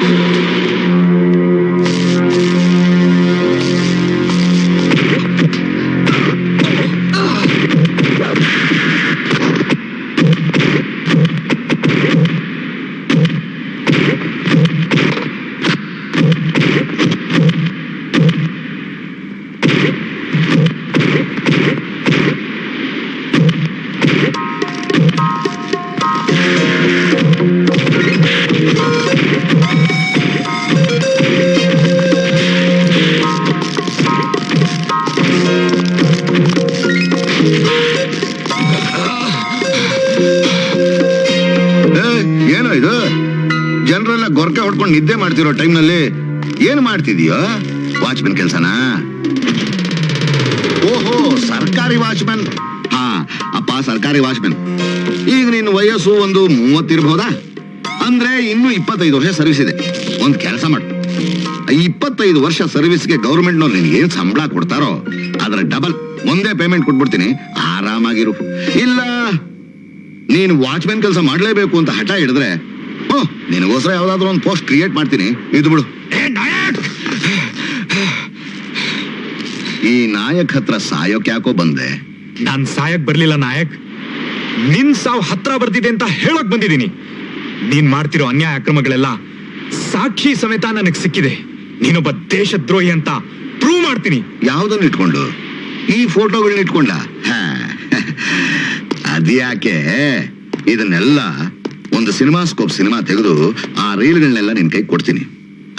Thank you. ಮಾಡ್ತಿದೀಯೋ watchman ಕೆಲಸನಾ? ಓಹೋ, ಸರ್ಕಾರಿ ವಾಚ್ಮನ್ ಹಾ, ಅಪ್ಪ, ಸರ್ಕಾರಿ ವಾಚ್ಮನ್ ಈಗ ನಿನ್ನ ವಯಸ್ಸು ಒಂದು ಮೂವತ್ತಿರ್ಬಹುದಾ ಅಂದ್ರೆ ಇನ್ನು ಇಪ್ಪತ್ತೈದು ವರ್ಷ ಸರ್ವಿಸ್ ಇದೆ. ಒಂದ್ ಕೆಲಸ ಮಾಡು. ಇಪ್ಪತ್ತೈದು ವರ್ಷ ಸರ್ವಿಸ್ಗೆ ಗೌರ್ಮೆಂಟ್ನವ್ರು ನಿನ್ಗೆ ಏನ್ ಸಂಬಳ ಕೊಡ್ತಾರೋ, ಅದರ ಡಬಲ್ ಒಂದೇ ಪೇಮೆಂಟ್ ಕೊಟ್ಬಿಡ್ತೀನಿ. ಆರಾಮಾಗಿರು. ಇಲ್ಲ, ನೀನು ವಾಚ್ಮನ್ ಕೆಲಸ ಮಾಡಲೇಬೇಕು ಅಂತ ಹಠ ಹಿಡಿದ್ರೆ ಓ ನಿನಗೋಸ್ಕರ ಯಾವ್ದಾದ್ರು ಒಂದು ಪೋಸ್ಟ್ ಕ್ರಿಯೇಟ್ ಮಾಡ್ತೀನಿ. ಇದು ಬಿಡು ಈ ನಾಯಕ್ ಹತ್ರ ಸಾಯೋಕ್ ಯಾಕೋ ಬಂದೆ? ನಾನ್ ಸಾಯಕ್ ಬರ್ಲಿಲ್ಲ ನಾಯಕ್. ನಿನ್ ಸಾವ್ ಹತ್ರ ಬರ್ತಿದೆ ಅಂತ ಹೇಳಕ್ ಬಂದಿದ್ದೀನಿ. ನೀನ್ ಮಾಡ್ತಿರೋ ಅನ್ಯಾಯ ಅಕ್ರಮಗಳೆಲ್ಲ ಸಾಕ್ಷಿ ಸಮೇತ ನನಗ್ ಸಿಕ್ಕಿದೆ. ನೀನೊಬ್ಬ ದೇಶದ್ರೋಹಿ ಅಂತ ಪ್ರೂವ್ ಮಾಡ್ತೀನಿ. ಯಾವ್ದನ್ನ ಇಟ್ಕೊಂಡು? ಈ ಫೋಟೋಗಳನ್ನ ಇಟ್ಕೊಂಡ? ಅದ್ಯಾಕೆ? ಇದನ್ನೆಲ್ಲ ಒಂದು ಸಿನಿಮಾ ಸ್ಕೋಪ್ ಸಿನಿಮಾ ತೆಗೆದು ಆ ರೀಲ್ಗಳನ್ನೆಲ್ಲ ನಿನ್ ಕೈ ಕೊಡ್ತೀನಿ.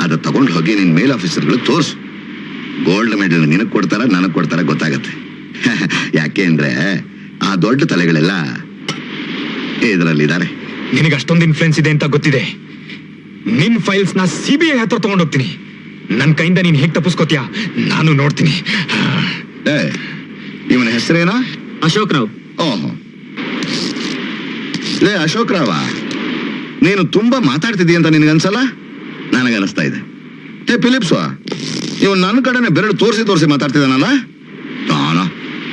ಅದ ತಗೊಂಡು ಹೋಗಿ ನಿನ್ ಮೇಲ್ ಆಫೀಸರ್ಗಳಿಗೆ ತೋರ್ಸು. ಗೋಲ್ಡ್ ಮೆಡಲ್ ನಿನಗ್ ಕೊಡ್ತಾರ ನನಗ್ ಕೊಡ್ತಾರ ಗೊತ್ತಾಗತ್ತೆ. ಯಾಕೆ ಅಂದ್ರೆ ಆ ದೊಡ್ಡ ತಲೆಗಳೆಲ್ಲ ಇದರಲ್ಲಿದ್ದಾರೆ. ನಿನಗೆ ಅಷ್ಟೊಂದು ಇನ್ಫ್ಲುಯೆನ್ಸ್ ಇದೆ ಅಂತ ಗೊತ್ತಿದೆ. ನಿನ್ ಫೈಲ್ಸ್ನ ಸಿಬಿಐ ಹತ್ರ ತಗೊಂಡೋಗ್ತೀನಿ. ನನ್ನ ಕೈಯಿಂದ ನೀನ್ ಹೇಗ್ ತಪ್ಪಿಸ್ಕೋತೀಯ? ನಾನು ನೋಡ್ತೀನಿ. ಏ ಇವನ ಹೆಸರೇನಾ? ಅಶೋಕ್ ರಾವ್. ಓಹೋ. ಲೇ ಅಶೋಕ್ ರಾವ ನೀನು ತುಂಬಾ ಮಾತಾಡ್ತಿದ್ದೀಯ ಅಂತ ನಿನಗನ್ಸಲ್ಲ? ನನಗನ್ನಿಸ್ತಾ ಇದೆ. ಏ ಫಿಲಿಪ್ಸ್ ನೀವು ನನ್ನ ಕಡೆನೆ ಬೆರಳು ತೋರಿಸಿ ತೋರಿಸಿ ಮಾತಾಡ್ತಿದ್ದಾನಲ್ಲ?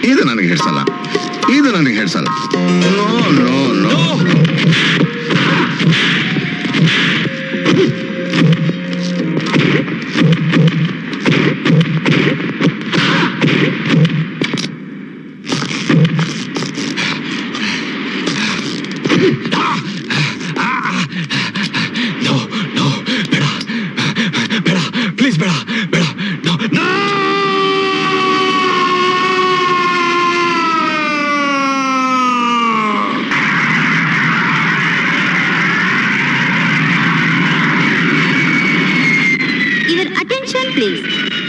ಇದು ನನಗೆ ಹೇಳ್ಸಲ್ಲ. ಇದು ನನಗೆ ಹೇಳ್ಸಲ್ಲ. No no no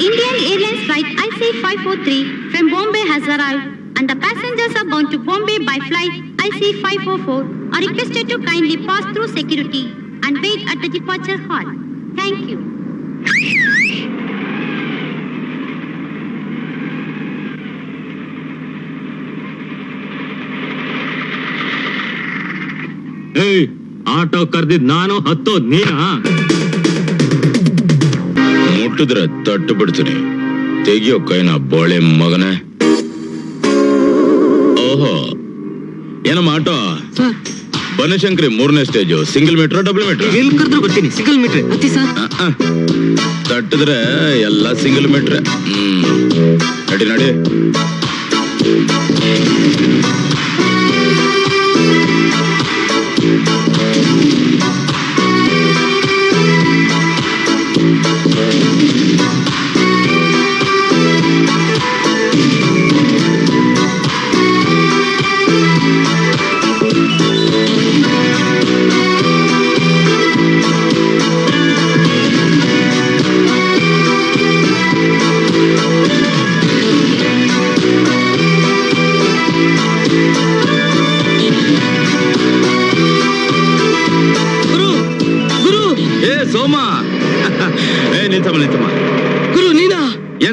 Indian Airlines flight IC543 from Bombay has arrived and the passengers are bound to Bombay by flight IC544 are requested to kindly pass through security and wait at the departure hall. Thank you. ಏಯ್ auto ಕರ್ದಿದ್ ನಾನು ಹತ್ತೋದ್ ನೀನಾ ಮುಟ್ಟಿದ್ರೆ ತಟ್ಟು ಬಿಡ್ತೀನಿ. ತೆಗಿಯೋ ಕೈನ ಬೋಳೆ ಮಗನೇ. ಓಹೋ ಏನಮ್ಮ auto? Banashankari ಮೂರನೇ stage single meter double meter? ಎಲ್ಲಿ ಕರ್ದ್ರು ಬರ್ತೀನಿ ಸಿಂಗಲ್ ಮೀಟ್ರ್. ಅತ್ತಿ ಸರ್. ತಟ್ಟಿದ್ರೆ ಎಲ್ಲ ಸಿಂಗಲ್ ಮೀಟ್ರ್. ಹ್ಮ್. ನಡಿ ನಡಿ.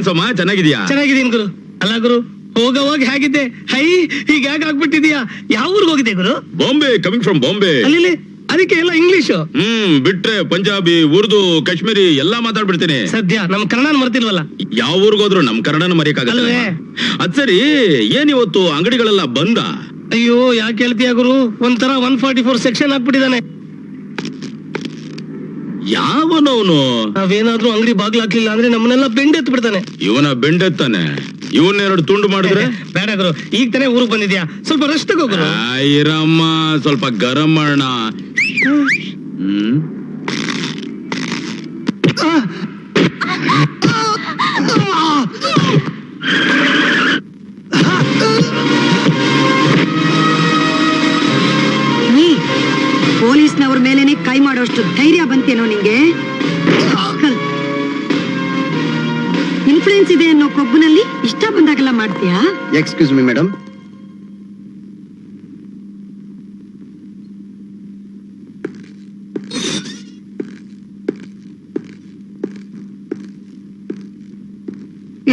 ಏನ್ ಸೋಮ ಚೆನ್ನಾಗಿದ್ಯಾ? ಚೆನ್ನಾಗಿದ್ದೀನಿ ಗುರು. ಅಲ್ಲ ಗುರು ಹೋಗ ಹೋಗಿ ಹೇಗಿದ್ದೆ? ಹೈ ಈಗ ಹೇಗೆ ಆಗ್ಬಿಟ್ಟಿದ್ಯಾ ಯಾವ ಊರಿಗೆ ಹೋಗಿದೆ ಗುರು? ಬಾಂಬೆ ಕಮಿಂಗ್ ಫ್ರಮ್ ಬಾಂಬೆ ಅಲ್ಲಿ ಅದಕ್ಕೆ ಎಲ್ಲ ಇಂಗ್ಲಿಷ್ ಹ್ಮ್ ಬಿಟ್ರೆ ಪಂಜಾಬಿ ಉರ್ದು ಕಾಶ್ಮೀರಿ ಎಲ್ಲಾ ಮಾತಾಡ್ಬಿಡ್ತೀನಿ. ಸದ್ಯ ನಮ್ ಕನ್ನಡ ಮರ್ತಿಲ್ವಲ್ಲ? ಯಾವ ಊರಿಗೆ ಹೋದ್ರು ನಮ್ ಕನ್ನಡನ ಮರೆಯಕ್ಕಾಗಲ್ಲ? ಅದ್ ಸರಿ ಇವತ್ತು ಅಂಗಡಿಗಳೆಲ್ಲ ಬಂದ? ಅಯ್ಯೋ ಯಾಕೆ ಹೇಳ್ತೀಯ ಗುರು? ಒಂಥರ ಒನ್ ಫಾರ್ಟಿ ಫೋರ್ ಸೆಕ್ಷನ್ ಹಾಕ್ಬಿಟ್ಟಿದಾನೆ ಯಾವನವನು? ನಾವೇನಾದ್ರೂ ಅಂಗಡಿ ಬಾಗ್ಲು ಹಾಕ್ಲಿಲ್ಲ ಅಂದ್ರೆ ನಮ್ಮನ್ನೆಲ್ಲ ಬೆಂಡೆತ್ ಬಿಡ್ತಾನೆ ಇವನ ಬೆಂಡೆತ್ತಾನೆ. ಇವನ್ ಎರಡು ತುಂಡು ಮಾಡಿದ್ರೆ? ಬೇಡ ಗುರು. ಈಗ ತಾನೇ ಊರಿಗೆ ಬಂದಿದ್ಯಾ? ಸ್ವಲ್ಪ ರೆಸ್ಟ್ ತಗೋ ಗುರು. ಇರಮ್ಮ ಸ್ವಲ್ಪ ಗರಂ ಮಾಡೋಣ. ಹ್ಮ್ ಪೊಲೀಸ್ನವ್ರ ಮೇಲೇನೆ ಕೈ ಮಾಡೋಷ್ಟು ಧೈರ್ಯ ಬಂತೇನೋ ಕೊಬ್ಬನಲ್ಲಿ ಇಷ್ಟ ಬಂದಾಗೆಲ್ಲ ಮಾಡ್ತೀಯಾ? ಎಕ್ಸ್ಕ್ಯೂಸ್ ಮಿ ಮೇಡಮ್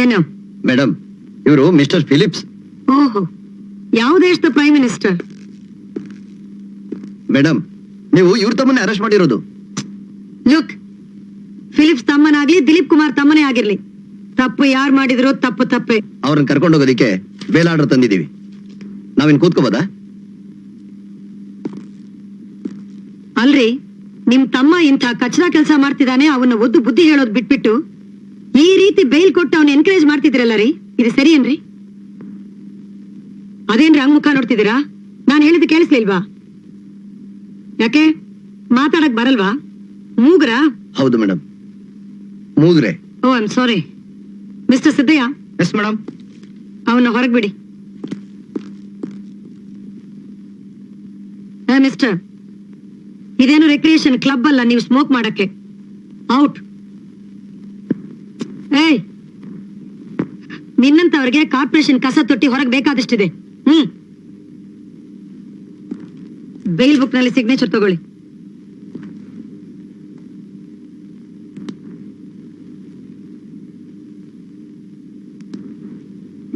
ಏನು? ಮೇಡಮ್ ಇವರು ಮಿಸ್ಟರ್ ಫಿಲಿಪ್ಸ್ ಓಹೋ ಯಾವ ದೇಶದ ಪ್ರೈಮ್ ಮಿನಿಸ್ಟರ್ ಮೇಡಮ್ ನೀವು ಇವ್ರ ತಮ್ಮನ್ನ ಅರೆಸ್ಟ್ ಮಾಡಿರೋದು. ಲುಕ್ ಫಿಲಿಪ್ಸ್ ತಮ್ಮನಾಗ್ಲಿ ದಿಲೀಪ್ ಕುಮಾರ್ ತಮ್ಮನೇ ಆಗಿರ್ಲಿ. ತಪ್ಪು ಯಾರ್ ಮಾಡಿದ್ರು ತಪ್ಪು ತಪ್ಪೆ. ಅವ್ರನ್ನ ಕರ್ಕೊಂಡು ಹೋಗೋದಿಕ್ಕೆ ಬೇಲ್ ಆರ್ಡರ್ ತಂದಿದ್ದೀವಿ. ನಾವಿನ್ ಕೂತ್ಕೋಬೋದ? ಅಲ್ರಿ ನಿಮ್ ತಮ್ಮ ಇಂಥ ಕಚರಾ ಕೆಲಸ ಮಾಡ್ತಿದ್ದಾನೆ ಅವನ್ನ ಒದ್ದು ಬುದ್ಧಿ ಹೇಳೋದ್ ಬಿಟ್ಬಿಟ್ಟು ಈ ರೀತಿ ಬೇಲ್ ಕೊಟ್ಟು ಅವ್ನ ಎನ್ಕರೇಜ್ ಮಾಡ್ತಿದ್ರಲ್ಲ ರೀ? ಇದು ಸರಿ ಏನ್ರಿ? ಅದೇನ್ರಿ ಹಂಗ್ ಮುಖ ನೋಡ್ತಿದ್ದೀರಾ? ನಾನು ಹೇಳಿದ್ ಕೇಳಿಸ್ಲಿಲ್ವಾ ಯಾಕೆ? ಮಾತಾಡಕ್ ಬರಲ್ವಾ? ಮೂಗ್ರಾ? ಹೌದು ಮೇಡಮ್ ಮೂಗ್ರೆ. ಓ I'm sorry mister Siddaiah yes madam ಅವನ್ನ ಹೊರಗ್ ಬಿಡಿ. ಮಿಸ್ಟರ್ ಇದೇನು ರೆಕ್ರಿಯೇಷನ್ ಕ್ಲಬ್ ಅಲ್ಲ ನೀವು ಸ್ಮೋಕ್ ಮಾಡಕ್ಕೆ? ಔಟ್ ಏಯ್ ನಿನ್ನಂತವ್ರಿಗೆ ಕಾರ್ಪೊರೇಷನ್ ಕಸ ತೊಟ್ಟಿ ಹೊರಗೆ ಬೇಕಾದಷ್ಟಿದೆ. ಹ್ಮ್. ಬೇಲ್ ಬುಕ್ನಲ್ಲಿ ಸಿಗ್ನೇಚರ್ ತಗೊಳ್ಳಿ.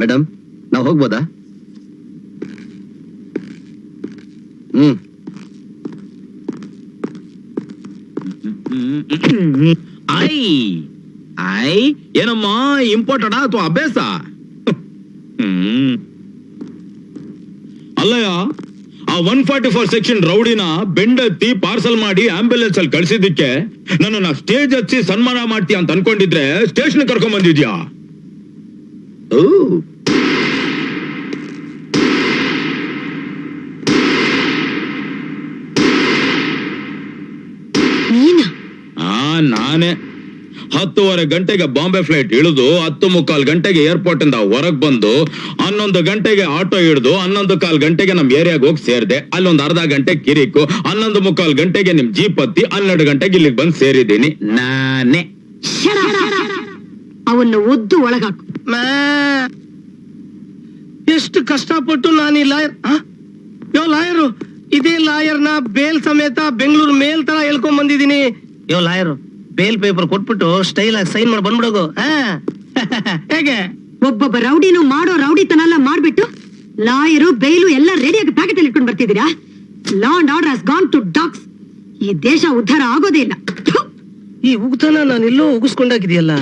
ಮೇಡಮ್ ನಾವು ಹೋಗ್ಬೋದಾ? ಹ್ಮ್. ಐ ಐ ಏನಮ್ಮ ಇಂಪಾರ್ಟೆಂಟ್ ಅಥವಾ ಅಭ್ಯಾಸ? ಅಲ್ಲಯ್ಯ ಆ ಒನ್ ಫಾರ್ಟಿ ಫೋರ್ ಸೆಕ್ಷನ್ ರೌಡಿನ ಬೆಂಡತ್ತಿ ಪಾರ್ಸಲ್ ಮಾಡಿ ಆಂಬ್ಯುಲೆನ್ಸ್ ಅಲ್ಲಿ ಕಳಿಸಿದ್ದಕ್ಕೆ ನನ್ನನ್ನ ಸ್ಟೇಜ್ ಹಚ್ಚಿ ಸನ್ಮಾನ ಮಾಡ್ತೀಯ ಅಂತ ಅನ್ಕೊಂಡಿದ್ರೆ ಸ್ಟೇಷನ್ ಕರ್ಕೊಂಡ್ ಬಂದಿದ್ಯಾ ಓ ನೀನಾ ಆ ನಾನೇ ಹತ್ತುವರೆ ಗಂಟೆಗೆ ಬಾಂಬೆ ಫ್ಲೈಟ್ ಇಳಿದು ಹತ್ತು ಮುಕ್ಕಾಲ್ ಗಂಟೆಗೆ ಏರ್ಪೋರ್ಟ್ ಇಂದ ಹೊರಗ್ ಬಂದು ಹನ್ನೊಂದು ಗಂಟೆಗೆ ಆಟೋ ಹಿಡಿದು ಹನ್ನೊಂದು ಕಾಲ್ ಗಂಟೆಗೆ ನಮ್ ಏರಿಯಾಗ ಹೋಗಿ ಸೇರ್ದೆ. ಅಲ್ಲೊಂದ್ ಅರ್ಧ ಗಂಟೆ ಕಿರಿಕು ಹನ್ನೊಂದು ಮುಕ್ಕಾಲ್ ಗಂಟೆಗೆ ನಿಮ್ ಜೀಪ್ ಹತ್ತಿ ಹನ್ನೆರಡು ಗಂಟೆಗೆ ಇಲ್ಲಿಗೆ ಬಂದು ಸೇರಿದ್ದೀನಿ. ನಾನೇ. ಅವನ್ನು ಉದ್ದು ಒಳಗಾಕು. ಮಾ. ಎಷ್ಟು ಕಷ್ಟಪಟ್ಟು ನಾನು ಈ ಲಾಯರ್ ಯೋ ಲಾಯರು ಇದೇ ಲಾಯರ್ನ ಬೇಲ್ ಸಮೇತ ಬೆಂಗಳೂರು ಮೇಲ್ ತರ ಹೇಳ್ಕೊಂಡ್ ಬಂದಿದ್ದೀನಿ. ಯೋ ಲಾಯರು ಬೇಲ್ ಪೇಪರ್ ಕೊಟ್ಬಿಟ್ಟು ಸ್ಟೈಲ್ ಆಗಿ ಸೈನ್ ಮಾಡಿ ಬಂದ್ಬಿಡೋಗು. ಆ? ಹೇಗೆ? ಒಬ್ಬೊಬ್ಬ ರೌಡಿನು ಮಾಡೋ ರೌಡಿತನ ಎಲ್ಲ ಮಾಡ್ಬಿಟ್ಟು ಲಾಯರು ಬೇಲು ಎಲ್ಲ ರೆಡಿಯಾಗಿ ಪ್ಯಾಕೆಟ್ ಅಲ್ಲಿ ಇಟ್ಕೊಂಡು ಬರ್ತಿದ್ದೀರಾ? Law and order has gone to dogs ಈ ದೇಶ ಉದ್ಧಾರ ಆಗೋದೇ ಇಲ್ಲ. ಥು! ಈ ಉಗ್ತನ ನಾನು ಎಲ್ಲೋ ಉಗಿಸ್ಕೊಂಡಾಗಿದೆಯಲ್ಲ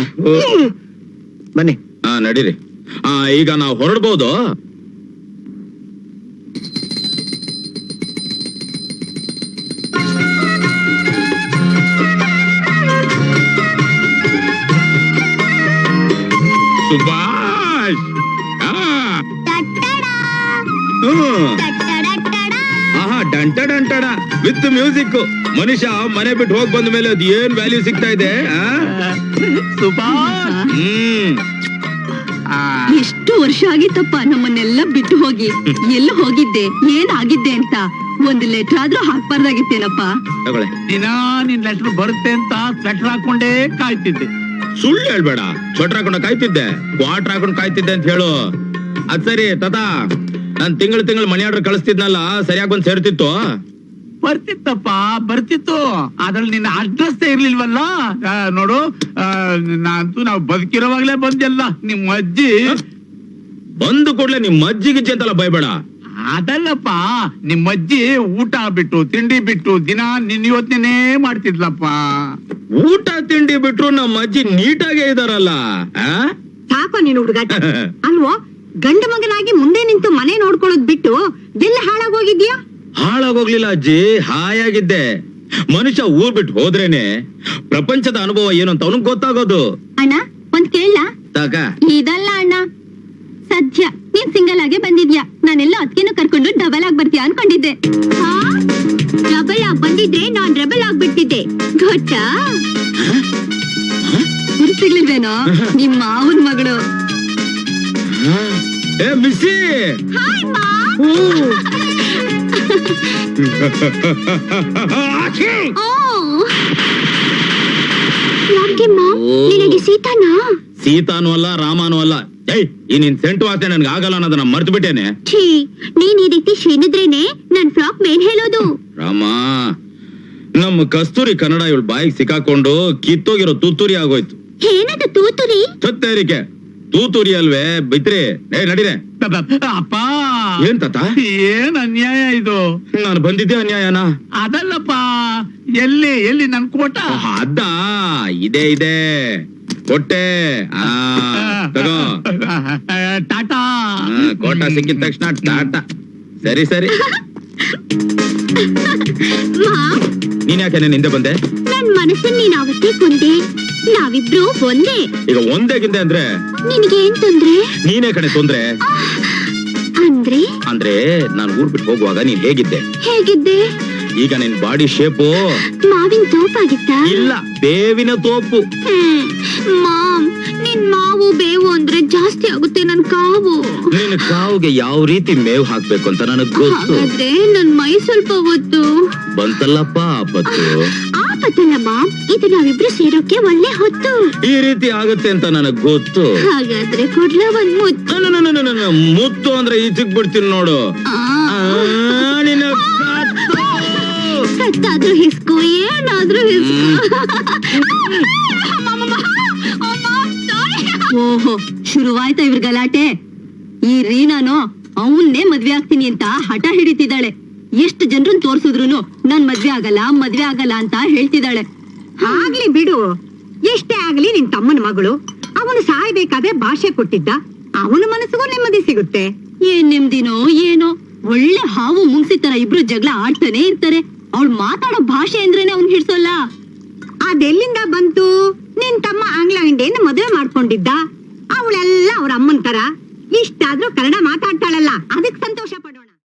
ಬನ್ನಿ. ಹಾ ನಡೀರಿ. ಆ ಈಗ ನಾವು ಹೊರಡ್ಬೋದು. ಸುಭಾಷ್. ಡಂಟ ಡಂಟಡ ವಿತ್ ಮ್ಯೂಸಿಕ್ ಮನುಷ್ಯ ಮನೆ ಬಿಟ್ಟು ಹೋಗಿ ಬಂದ ಮೇಲೆ ಅದು ಏನ್ ವ್ಯಾಲ್ಯೂ ಸಿಗ್ತಾ ಇದೆ ಎಷ್ಟು ವರ್ಷ ಆಗಿತ್ತಪ್ಪ ನಮ್ಮನ್ನೆಲ್ಲ ಬಿಟ್ಟು ಹೋಗಿ. ಎಲ್ಲ ಹೋಗಿದ್ದೆ? ಏನಾಗಿದ್ದೆ ಅಂತ? ಒಂದು ಲೆಟರ್ ಆದ್ರೂ ಹಾಕ್ಬಾರ್ದಾಗಿತ್ತೇನಪ್ಪ? ದಿನ ನಿನ್ ಲೆಟರ್ ಬರುತ್ತೆ ಅಂತ ಲೆಟರ್ ಹಾಕೊಂಡೇ ಕಾಯ್ತಿದ್ದೆ. ಸುಳ್ಳು ಹೇಳ್ಬೇಡ. ಸ್ವೆಟರ್ ಹಾಕೊಂಡು ಕಾಯ್ತಿದ್ದೆ. ಕ್ವಾಟ್ರ್ ಹಾಕೊಂಡು ಕಾಯ್ತಿದ್ದೆ ಅಂತ ಹೇಳು. ಅದ್ ಸರಿ ತಾತ. ನಾನ್ ತಿಂಗಳ ತಿಂಗಳು ಮನಿ ಆರ್ಡರ್ ಕಳಿಸ್ತಿದ್ನಲ್ಲ ಸರಿಯಾಗಿ ಬಂದ್ ಸೇರ್ತಿತ್ತು. ಬರ್ತಿತ್ತಪ್ಪ ಬರ್ತಿತ್ತು. ಅದ್ರಲ್ಲಿ ನಿನ್ನ ಅಡ್ರೆಸ್ ಇರ್ಲಿಲ್ವಲ್ಲ? ಆ, ನೋಡು ಆ, ನಾನಂತೂ ನಾವು ಬದುಕಿರೋವಾಗ್ಲೇ ಬಂದೆಲ್ಲ ನಿಮ್ಮ ಅಜ್ಜಿ ಬಂದು ಕೂಡ್ಲೆ ನಿಮ್ ಅಜ್ಜಿಗೆ ಅಂತಲ್ಲ ಬೈಬೇಡ ಅದಲ್ಲಪ್ಪ ನಿಮ್ಮ ಅಜ್ಜಿ ಊಟ ಬಿಟ್ಟು ತಿಂಡಿ ಬಿಟ್ಟು ದಿನ ನಿನ್ ಯೋಚನೆ ಮಾಡ್ತಿದ್ಲಪ್ಪ. ಊಟ ತಿಂಡಿ ಬಿಟ್ರು ನಮ್ಮ ಅಜ್ಜಿ ನೀಟಾಗೇ ಇದಾರಲ್ಲ ಆ? ಸಾಕೋ ನೀನು ಹುಡುಗ. ಅಲ್ವೋ ಗಂಡ ಮಗನಾಗಿ ಮುಂದೆ ನಿಂತು ಮನೆ ನೋಡ್ಕೊಳ್ಳೋದ್ ಬಿಟ್ಟು ಎಲ್ಲಿ ಹಾಳಾಗೋಗಿದ್ಯಾ? ಹಾಳಾಗೋಗ್ಲಿಲ್ಲ ಅಜ್ಜಿ ಹಾಯಾಗಿದ್ದೆ. ಮನುಷ್ಯ ಊರ್ ಬಿಟ್ಟು ಹೋದ್ರೇನೆ ಪ್ರಪಂಚದ ಅನುಭವ ಏನು ಅಂತ ಅವನಿಗೆ ಗೊತ್ತಾಗೋದು. ಅಣ್ಣ ಒಂದ್ ಕೇಳ ತಾಕ ಇದಲ್ಲ ಅಣ್ಣ ಸದ್ಯ ನೀನ್ ಸಿಂಗಲ್ ಆಗೇ ಬಂದಿದ್ಯಾ? ನಾನೆಲ್ಲ ಅದಕ್ಕೇನು ಕರ್ಕೊಂಡು ಡಬಲ್ ಆಗಿ ಬರ್ತೀಯ ಅನ್ಕೊಂಡಿದ್ದೆ. ಡಬಲ್ ಆಗಿ ಬಂದಿದ್ರೆ ನಾನ್ ರೆಬಲ್ ಆಗ್ಬಿಟ್ಟಿದ್ದೆ ಗೊತ್ತಾ? ಗುರುತಿರ್ಲಿಲ್ವೇನೋ? ನಿಮ್ಮ ಮಾವನ್ ಮಗಳು. ಏ ಮಿಸ್ಸಿ! ಹಾಯ್ ಮಾ. ಓ. ಯಾಕೆ ಮಾ? ನಿನಗೆ ಸೀತಾನಾ? ಸೀತಾನು ಅಲ್ಲ ರಾಮಾನು ಅಲ್ಲ. ಏಯ್ ಈ ನಿನ್ ಸೆಂಟು ಆಸೆ ನನ್ಗೆ ಆಗಲ್ಲ ಅನ್ನೋದನ್ನ ಮರ್ತು ಬಿಟ್ಟೇನೆ ಛೀ ನೀನ್ ಈ ರೀತಿ ಶೀನಿದ್ರೇನೆ ನನ್ ಫ್ರಾಕ್ ಮೇನ್ ಹೇಳೋದು. ರಾಮ ನಮ್ಮ ಕಸ್ತೂರಿ ಕನ್ನಡ ಇವಳು ಬಾಯಿಗೆ ಸಿಕ್ಕಾಕೊಂಡು ಕಿತ್ತೋಗಿರೋ ತೂತೂರಿ ಆಗೋಯ್ತು. ಏನದು ತೂತುರಿ ಸತ್ತೇರಿಕೆ ತೂತೂರಿ ಅಲ್ವೇ ಬಿತ್ರಿ ಏ ನಡೀರೆ ಅಪ್ಪ! ಏನ್ ತಾತ? ಏನ್ ಅನ್ಯಾಯ ಇದು? ನಾನು ಬಂದಿದ್ದೆ ಅನ್ಯಾಯನ? ಅದಲ್ಲಪ್ಪ ಎಲ್ಲಿ ಎಲ್ಲಿ ನನ್ ಕೋಟ? ಅದ್ದ ಇದೆ ಇದೆ. ಕೊಟ್ಟೆ ಆ ತಗೋ. ಟಾಟಾ. ಆ, ಕೋಟ ಸಿಕ್ಕಿದ ತಕ್ಷಣ ಟಾಟಾ. ಸರಿ ಸರಿ. ನೀನ್ ಯಾಕೆ ನನ್ನ ಹಿಂದೆ ಬಂದೆ? ನನ್ ಮನಸ್ಸನ್ ನೀನ್ ಅವತ್ತೇ ಕೊಂದೆ. ನಾವಿಬ್ರು ಒಂದೇ. ಈಗ ಒಂದೇ ಗಿಂದೆ ಅಂದ್ರೆ? ನಿನಗೆ ಏನ್ ತೊಂದ್ರೆ? ನೀನೇ ಕಣೆ ತೊಂದ್ರೆ. ಅಂದ್ರೆ? ಅಂದ್ರೆ ನಾನು ಊರ್ ಬಿಟ್ಟು ಹೋಗುವಾಗ ನೀನ್ ಹೇಗಿದ್ದೆ? ಹೇಗಿದ್ದೆ? ಈಗ ನಿನ್ ಬಾಡಿ ಶೇಪು ಮಾವಿನ ತೋಪಾಗಿತ್ತ? ಇಲ್ಲ ಬೇವಿನ ತೋಪು. ಹ್ಮ್. ಮಾಮ್ ನಿನ್ ಮಾವು ಬೇವು ಅಂದ್ರೆ ಜಾಸ್ತಿ ಆಗುತ್ತೆ ನನ್ ಕಾವು. ನಿನ್ ಕಾವುಗೆ ಯಾವ ರೀತಿ ಮೇವು ಹಾಕ್ಬೇಕು ಅಂತ ನನಗ್ ಗೊತ್ತು. ಹಾಗಾದ್ರೆ ನನ್ ಮೈ ಸ್ವಲ್ಪ ಹೊತ್ತು ಬಂತಲ್ಲಪ್ಪ ಆಪತ್ತು ಆಪತ್ತಲ್ಲ ಮಾಮ್ ಇದು ನಾವಿಬ್ರು ಸೇರೋಕೆ ಒಳ್ಳೆ ಹೊತ್ತು. ಈ ರೀತಿ ಆಗುತ್ತೆ ಅಂತ ನನಗ್ ಗೊತ್ತು. ಹಾಗಾದ್ರೆ ಕೊಡ್ಲ ಒಂದ್ ಮುತ್ತು. ನ, ಮುತ್ತು ಅಂದ್ರೆ ಈಚಕ್ ಬಿಡ್ತೀನಿ ನೋಡು. ಆ, ಆ, ನಿನ್ನ ಕತ್ತು. ಕತ್ತಾದ್ರೂ ಹಿಸ್ಕು ಏನಾದ್ರೂ ಹಿಸ್ಕು. ಓಹೋ ಶುರುವಾಯ್ತಾ ಇವ್ರ ಗಲಾಟೆ. ಈ ರೀನಾನೋ ಅವನ್ನೇ ಮದ್ವೆ ಆಗ್ತೀನಿ ಅಂತ ಹಠ ಹಿಡಿತಿದ್ದಾಳೆ. ಎಷ್ಟು ಜನರನ್ನ ತೋರ್ಸಿದ್ರು ನನ್ ಮದ್ವೆ ಆಗಲ್ಲ ಮದ್ವೆ ಆಗಲ್ಲ ಅಂತ ಹೇಳ್ತಿದ್ದಾಳೆ. ಆಗ್ಲಿ ಬಿಡು. ಎಷ್ಟೇ ಆಗ್ಲಿ ನಿನ್ ತಮ್ಮನ ಮಗಳು. ಅವನು ಸಾಯ್ಬೇಕಾದ್ರೆ ಭಾಷೆ ಕೊಟ್ಟಿದ್ದ. ಅವನ ಮನಸ್ಸಿಗೂ ನೆಮ್ಮದಿ ಸಿಗುತ್ತೆ. ಏನ್ ನೆಮ್ಮದಿನೋ ಏನೋ. ಒಳ್ಳೆ ಹಾವು ಮುಂಗ್ಸಿ ತರ ಇಬ್ರು ಜಗಳ ಆಡ್ತಾನೆ ಇರ್ತಾರೆ. ಅವಳು ಮಾತಾಡೋ ಭಾಷೆ ಅಂದ್ರೇನೆ ಅವ್ನ್ ಹಿಡ್ಸೋಲ್ಲ. ಅದೆಲ್ಲಿಂದ ಬಂತು? ನಿನ್ ತಮ್ಮ ಆಂಗ್ಲ ಇಂಡಿಯನ್ ಮದುವೆ ಮಾಡ್ಕೊಂಡಿದ್ದ? ಅವಳೆಲ್ಲ ಅವ್ರ ಅಮ್ಮನ್ ತರ. ಇಷ್ಟಾದ್ರೂ ಕನ್ನಡ ಮಾತಾಡ್ತಾಳಲ್ಲ. ಅದಕ್ ಸಂತೋಷ